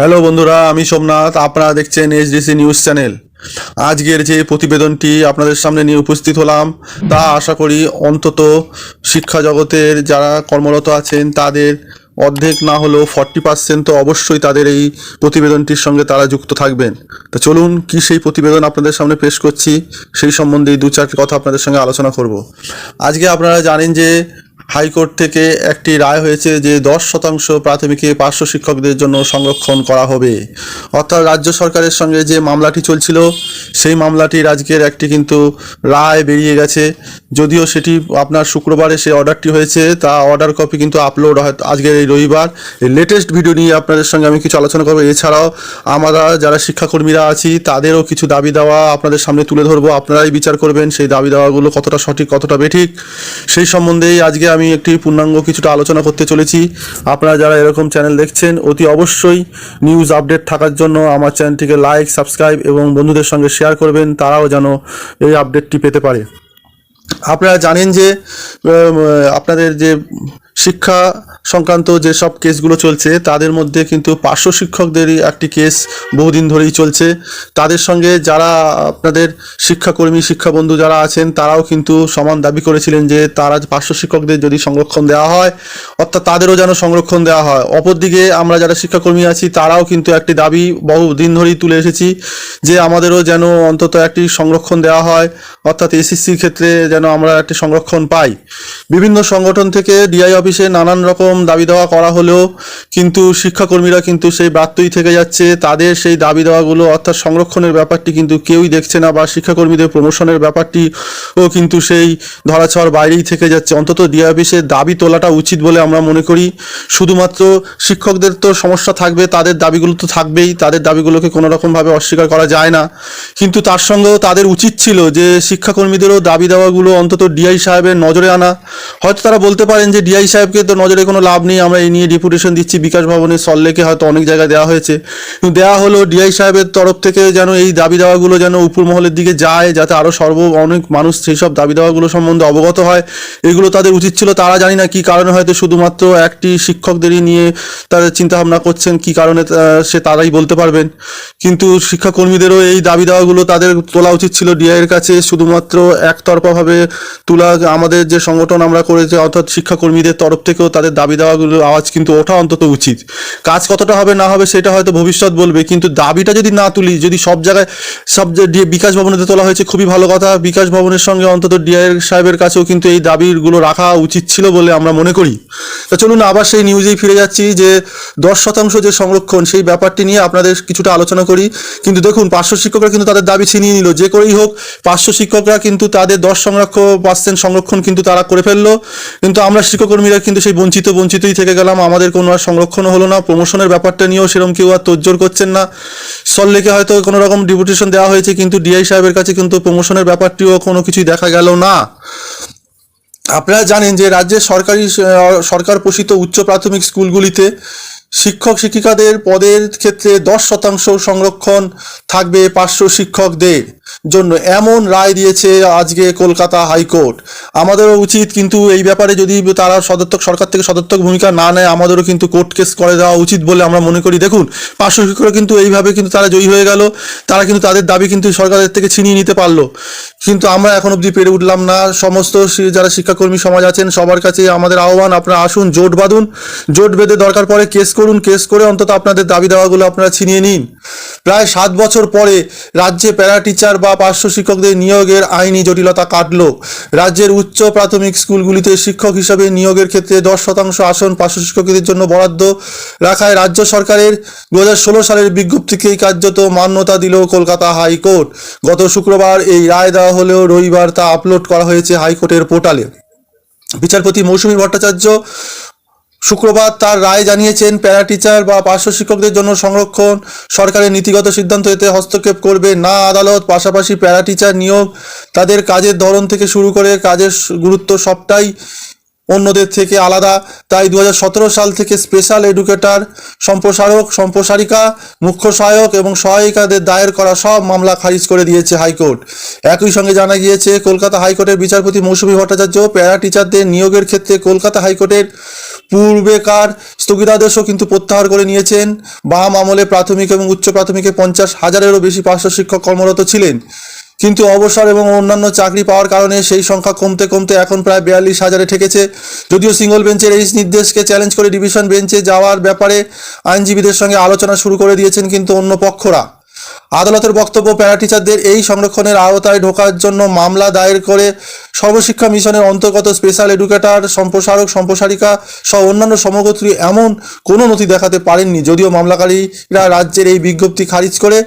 Hello বন্ধুরা, আমি সোমনাথ, আপনারা দেখছেন এইচডিসি নিউজ চ্যানেল। আজকের যে প্রতিবেদনটি আপনাদের সামনে নিয়ে উপস্থিত হলাম, তা আশা করি অন্তত শিক্ষা জগতের যারা কর্মরত আছেন, তাদের অর্ধেক না হলেও ফর্টি পার্সেন্ট তো অবশ্যই তাদের এই প্রতিবেদনটির সঙ্গে তারা যুক্ত থাকবেন। তো চলুন, কি সেই প্রতিবেদন আপনাদের সামনে পেশ করছি, সেই সম্বন্ধে দু চারটি কথা আপনাদের সঙ্গে আলোচনা করব। আজকে আপনারা জানেন যে হাইকোর্ট থেকে একটি রায় হয়েছে যে দশ শতাংশ প্রাথমিকে পার্শ্ব শিক্ষকদের জন্য সংরক্ষণ করা হবে। অর্থাৎ রাজ্য সরকারের সঙ্গে যে মামলাটি চলছিল, সেই মামলাটির আজকের একটি কিন্তু রায় বেরিয়ে গেছে। যদিও সেটি আপনার শুক্রবারে সে অর্ডারটি হয়েছে, তা অর্ডার কপি কিন্তু আপলোড হয় আজকের এই রবিবার। লেটেস্ট ভিডিও নিয়ে আপনাদের সঙ্গে আমি কিছু আলোচনা করব। এছাড়াও আমরা যারা শিক্ষাকর্মীরা আছি, তাদেরও কিছু দাবি দেওয়া আপনাদের সামনে তুলে ধরবো। আপনারাই বিচার করবেন সেই দাবি দেওয়াগুলো কতটা সঠিক, কতটা বেঠিক। সেই সম্বন্ধেই আজকে আমি একটি পূর্ণাঙ্গ কিছুটা আলোচনা করতে চলেছি। আপনারা যারা এরকম চ্যানেল দেখছেন, অতি অবশ্যই নিউজ আপডেট থাকার জন্য আমার চ্যানেলটিকে লাইক সাবস্ক্রাইব এবং বন্ধুদের সঙ্গে শেয়ার করবেন, তারাও যেন এই আপডেটটি পেতে পারে। আপনারা জানেন যে আপনাদের যে শিক্ষা সংক্রান্ত যেসব কেসগুলো চলছে, তাদের মধ্যে কিন্তু পার্শ্ব শিক্ষকদেরই একটি কেস বহুদিন ধরেই চলছে। তাদের সঙ্গে যারা আপনাদের শিক্ষাকর্মী, শিক্ষাবন্ধু যারা আছেন, তারাও কিন্তু সমান দাবি করেছিলেন যে তারা পার্শ্ব শিক্ষকদের যদি সংরক্ষণ দেওয়া হয়, অর্থাৎ তাদেরও যেন সংরক্ষণ দেওয়া হয়। অপরদিকে আমরা যারা শিক্ষাকর্মী আছি, তারাও কিন্তু একটি দাবি বহুদিন ধরেই তুলে এসেছি যে আমাদেরও যেন অন্তত একটি সংরক্ষণ দেওয়া হয়, অর্থাৎ এসএসসির ক্ষেত্রে যেন আমরা একটি সংরক্ষণ পাই। বিভিন্ন সংগঠন থেকে ডিআই অফিসে নানান রকম দাবি দেওয়া করা হলেও কিন্তু শিক্ষাকর্মীরা কিন্তু সেই ব্রাত্যই থেকে যাচ্ছে। তাদের সেই দাবি দেওয়াগুলো অর্থাৎ সংরক্ষণের ব্যাপারটি কিন্তু কেউই দেখছে না বা শিক্ষাকর্মীদের প্রমোশনের ব্যাপারটি ও কিন্তু সেই ধরাছোঁয়ার বাইরেই থেকে যাচ্ছে। অন্তত ডিআই অফিসে দাবি তোলাটা উচিত বলে আমরা মনে করি। শুধুমাত্র শিক্ষকদের তো সমস্যা থাকবে, তাদের দাবিগুলো তো থাকবেই। তাদের দাবিগুলোকে কোনো রকমভাবে অস্বীকার করা যায় না। কিন্তু তার সঙ্গেও তাদের উচিত ছিল যে শিক্ষাকর্মীদেরও দাবি দেওয়াগুলো অন্তত ডিআই সাহেবের নজরে আনা। হয়তো তারা বলতে পারেন যে ডিআই সাহেবকে তো নজরে কোনো লাভ নেই, আমরা এই নিয়ে ডেপুটেশন দিচ্ছি বিকাশ ভবনের সল্লেকে হয়তো অনেক জায়গায় দেওয়া হয়েছে। দেওয়া হলো ডিআই সাহেবের তরফ থেকে যেন এই দাবি দেওয়াগুলো যেন উপর মহলের দিকে যায়, যাতে আরও সর্ব অনেক মানুষ সেই সব দাবি দেওয়াগুলো সম্বন্ধে অবগত হয়। এগুলো তাদের উচিত ছিল, তারা জানি না কি কারণে হয়তো শুধুমাত্র একটি শিক্ষকদেরই নিয়ে তাদের চিন্তাভাবনা করছেন, কি কারণে সে তারাই বলতে পারবেন। কিন্তু শিক্ষাকর্মীদেরও এই দাবি দেওয়াগুলো তাদের তোলা উচিত ছিল ডিআইয়ের কাছে, শুধুমাত্র একতরফাভাবে তোলা আমাদের যে সংগঠন আমরা করেছি, অর্থাৎ শিক্ষাকর্মীদের তরফ থেকেও তাদের দাবি দেওয়াগুলো আওয়াজ কিন্তু ওঠা অন্তত উচিত। কাজ কতটা হবে না হবে সেটা হয়তো ভবিষ্যৎ বলবে, কিন্তু দাবিটা যদি না তুলি, যদি সব জায়গায় সব যে বিকাশ ভবনেতে তোলা হয়েছে, খুবই ভালো কথা। বিকাশ ভবনের সঙ্গে অন্তত ডিআইয়ের সাহেবের কাছেও কিন্তু এই দাবিগুলো রাখা উচিত ছিল বলে আমরা মনে করি। তা চলুন আবার সেই নিউজেই ফিরে যাচ্ছি যে দশ শতাংশ যে সংরক্ষণ, সেই ব্যাপারটি নিয়ে আপনাদের কিছুটা আলোচনা করি। কিন্তু দেখুন, পার্শ্ব শিক্ষকরা কিন্তু তাদের দাবি ছিনিয়ে নিল। যে করেই হোক, পার্শ্ব শিক্ষকরা কিন্তু তাদের দশ সংরক্ষণ পার্সেন্ট সংরক্ষণ কিন্তু তারা করে ফেলল। কিন্তু আমরা শিক্ষকর্মীরা কিন্তু সেই বঞ্চিত বঞ্চিতই থেকে গেলাম। আমাদের কোনো আর সংরক্ষণ হলো না। প্রমোশনের ব্যাপারটা নিয়েও সেরকম কেউ আর তোজ্জোর করছেন না। সল্লেকে হয়তো কোনো রকম ডিপুটেশন দেওয়া হয়েছে, কিন্তু ডিআই সাহেবের কাছে কিন্তু প্রমোশনের ব্যাপারটিও কোনো কিছুই দেখা গেল না। আপনারা জানেন যে রাজ্যের সরকারি সরকার পোষিত উচ্চ প্রাথমিক স্কুলগুলিতে শিক্ষক শিক্ষিকাদের পদের ক্ষেত্রে দশ শতাংশ সংরক্ষণ থাকবে পাঁচশো শিক্ষকদের। জন্য এমন রায় দিয়েছে আজকে কলকাতা হাইকোর্ট। আমাদেরও উচিত কিন্তু এই ব্যাপারে যদি তারা সদর্থক সরকার থেকে সদর্থক ভূমিকা না নেয়, আমাদেরও কিন্তু কোর্ট কেস করে দেওয়া উচিত বলে আমরা মনে করি। দেখুন পার্শ্ব শিক্ষকরা কিন্তু এইভাবে কিন্তু তারা জয়ী হয়ে গেল। তারা কিন্তু তাদের দাবি কিন্তু সরকারের থেকে ছিনিয়ে নিতে পারল। কিন্তু আমরা এখন অবধি পেরে উঠলাম না। সমস্ত যারা শিক্ষাকর্মী সমাজ আছেন, সবার কাছে আমাদের আহ্বান, আপনারা আসুন, জোট বাঁধুন। জোট বেঁধে দরকার পড়ে কেস করুন, কেস করে অন্তত আপনাদের দাবি দেওয়াগুলো আপনারা ছিনিয়ে নিন। প্রায় সাত বছর পরে রাজ্যে প্যারা টিচার বা পার্শ্ব শিক্ষকদের নিয়োগের আইনি জটিলতা কাটলো। রাজ্যের উচ্চ প্রাথমিক স্কুলগুলিতে শিক্ষক হিসাবে নিয়োগের ক্ষেত্রে দশ শতাংশ আসন পার্শ্ব শিক্ষকদের জন্য বরাদ্দ রাখায় রাজ্য সরকারের দু হাজার ষোলো সালের বিজ্ঞপ্তিকেই কার্যত মান্যতা দিল কলকাতা হাইকোর্ট। গত শুক্রবার এই রায় দেওয়া হলেও রবিবার তা আপলোড করা হয়েছে হাইকোর্টের পোর্টালে। বিচারপতি মৌসুমী ভট্টাচার্য শুক্রবার তার রায় জানিয়েছেন প্যারা টিচার বা পার্শ্ব শিক্ষকদের জন্য সংরক্ষণ। সরকারের নীতিগত সিদ্ধান্ত এতে হস্তক্ষেপ করবে না আদালত। পাশাপাশি প্যারা টিচার নিয়োগ তাদের কাজের ধরন থেকে শুরু করে কাজের গুরুত্ব সবটাই অন্যদের থেকে আলাদা। তাই দু হাজার সতেরো সাল থেকে স্পেশাল এডুকেটর সম্প্রসারক, সম্প্রসারিকা, মুখ্য সহায়ক এবং সহায়িকাদের দায়ের করা সব মামলা খারিজ করে দিয়েছে হাইকোর্ট। একই সঙ্গে জানা গিয়েছে, কলকাতা হাইকোর্টের বিচারপতি মৌসুমী ভট্টাচার্য প্যারা টিচারদের নিয়োগের ক্ষেত্রে কলকাতা হাইকোর্টের পূর্বেকার স্থগিতাদেশও কিন্তু প্রত্যাহার করে নিয়েছেন। বাম আমলে প্রাথমিক এবং উচ্চ প্রাথমিকে পঞ্চাশ হাজারেরও বেশি পার্শ্ব শিক্ষক কর্মরত ছিলেন। কিন্তু অবসর এবং অন্যান্য চাকরি পাওয়ার কারণে সেই সংখ্যা কমতে কমতে এখন প্রায় বিয়াল্লিশ হাজারে ঠেকেছে। যদিও সিঙ্গল বেঞ্চের এই নির্দেশকে চ্যালেঞ্জ করে ডিভিশন বেঞ্চে যাওয়ার ব্যাপারে আইনজীবীদের সঙ্গে আলোচনা শুরু করে দিয়েছেন কিন্তু অন্য পক্ষরা। আদালতের বক্তব্য প্যারা টিচারদের এই সংরক্ষণের আওতায় ঢোকার জন্য মামলা দায়ের করে সর্বশিক্ষা মিশনের অন্তর্গত স্পেশাল এডুকেটর, সম্প্রসারক, সম্প্রসারিকা সহ অন্যান্য সমগোত্রী এমন কোনো নথি দেখাতে পারেননি। যদিও মামলাকারীরা রাজ্যের এই বিজ্ঞপ্তি খারিজ করে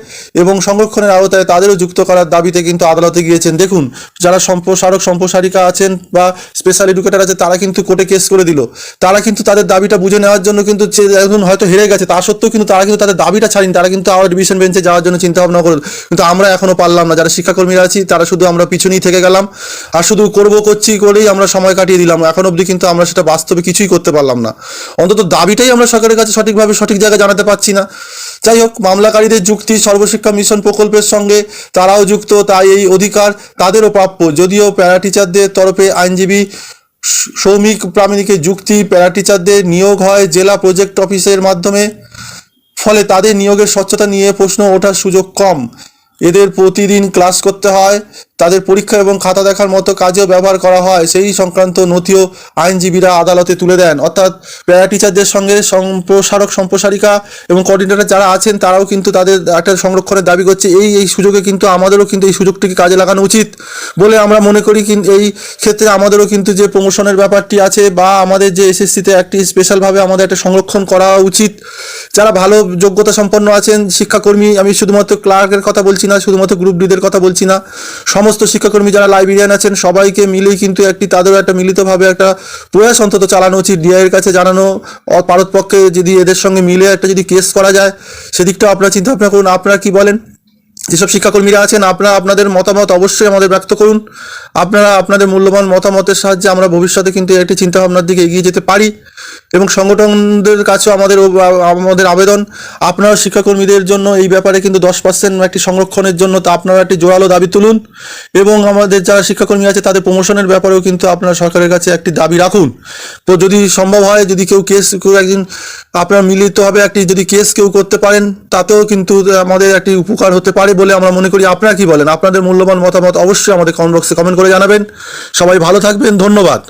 এবং সংরক্ষণের আওতায় তাদেরও যুক্ত করার দাবিতে কিন্তু আদালতে গিয়েছেন। দেখুন, যারা সম্প্রসারক, সম্প্রসারিকা আছেন বা স্পেশাল এডুকেটর আছে, তারা কিন্তু কোর্টে কেস করে দিল। তারা কিন্তু তাদের দাবিটা বুঝে নেওয়ার জন্য কিন্তু এখন হয়তো হেরে গেছে, তা সত্ত্বেও কিন্তু তারা কিন্তু তাদের দাবিটা ছাড়েনি। তারা কিন্তু আবার ডিভিশন বেঞ্চে যাওয়ার জন্য চিন্তা ভাবনা করে। কিন্তু আমরা এখনও পারলাম না। যারা শিক্ষাকর্মীরা আছি, তারা শুধু আমরা পিছনেই থেকে গেলাম। আর শুধু করব করছি করেই আমরা সময় কাটিয়ে দিলাম। এখন অবধি কিন্তু আমরা সেটা বাস্তবে কিছুই করতে পারলাম না। অন্তত দাবিটাই আমরা সরকারের কাছে সঠিকভাবে, সঠিক জায়গায় জানাতে পারছি না। যাই হোক, মামলাকারীদের যুক্তি, সর্বশিক্ষা মিশন প্রকল্পের সঙ্গে তারাও যুক্ত, তাই এই অধিকার তাদেরও প্রাপ্য। যদিও প্যারা টিচারদের তরফে আইনজীবী সৌমিক প্রামাণিকের যুক্তি প্যারা টিচারদের নিয়োগ হয় জেলা প্রজেক্ট অফিসের মাধ্যমে। ফলে তাদের নিয়োগের স্বচ্ছতা নিয়ে প্রশ্ন ওঠার সুযোগ কম। এদের প্রতিদিন ক্লাস করতে হয়। তাদের পরীক্ষা এবং খাতা দেখার মতো কাজেও ব্যবহার করা হয়। সেই সংক্রান্ত নথিও আইনজীবীরা আদালতে তুলে দেন। অর্থাৎ প্যারা টিচারদের সঙ্গে সম্প্রসারক সম্প্রসারিকা এবং কোঅর্ডিনেটর যারা আছেন, তারাও কিন্তু তাদের একটা সংরক্ষণের দাবি করছে। এই এই সুযোগে কিন্তু আমাদেরও কিন্তু এই সুযোগটিকে কাজে লাগানো উচিত বলে আমরা মনে করি। কিন্তু এই ক্ষেত্রে আমাদেরও কিন্তু যে প্রমোশনের ব্যাপারটি আছে বা আমাদের যে এসএসসিতে একটি স্পেশালভাবে আমাদের একটা সংরক্ষণ করা উচিত। যারা ভালো যোগ্যতা সম্পন্ন আছেন, শিক্ষাকর্মী, আমি শুধুমাত্র ক্লার্কের কথা বলছি না, শুধুমাত্র গ্রুপ ডিদের কথা বলছি না, সমস্ত শিক্ষাকর্মী যারা লাইব্রেরিয়ান আছেন, সবাইকে মিলেই কিন্তু একটি, তাদেরও একটা মিলিতভাবে একটা প্রয়াস অন্তত চালানো উচিত। ডিআইয়ের কাছে জানানো পারতপক্ষে যদি এদের সঙ্গে মিলে একটা যদি কেস করা যায়, সেদিকটাও আপনার চিন্তা ভাবনা করুন। আপনারা কি বলেন? যেসব শিক্ষাকর্মীরা আছেন, আপনারা আপনাদের মতামত অবশ্যই আমাদের ব্যক্ত করুন। আপনারা আপনাদের মূল্যবান মতামতের সাহায্যে আমরা ভবিষ্যতে কিন্তু একটি চিন্তাভাবনার দিকে এগিয়ে যেতে পারি এবং সংগঠনদের কাছেও আমাদের আমাদের আবেদন। আপনারা শিক্ষাকর্মীদের জন্য এই ব্যাপারে কিন্তু দশ পার্সেন্ট একটি সংরক্ষণের জন্য তা আপনারা একটি জোরালো দাবি তুলুন এবং আমাদের যারা শিক্ষাকর্মী আছে তাদের প্রমোশনের ব্যাপারেও কিন্তু আপনারা সরকারের কাছে একটি দাবি রাখুন। তো যদি সম্ভব হয়, যদি কেউ কেস, কেউ একদিন আপনারা মিলিতভাবে একটি যদি কেস কেউ করতে পারেন, তাতেও কিন্তু আমাদের একটি উপকার হতে পারে। বলে আমরা মনে করি, আপনারা কি বলেন? আপনাদের মূল্যবান মতামত অবশ্যই আমাদের কমেন্ট বক্সে কমেন্ট করে জানাবেন। সবাই ভালো থাকবেন, ধন্যবাদ।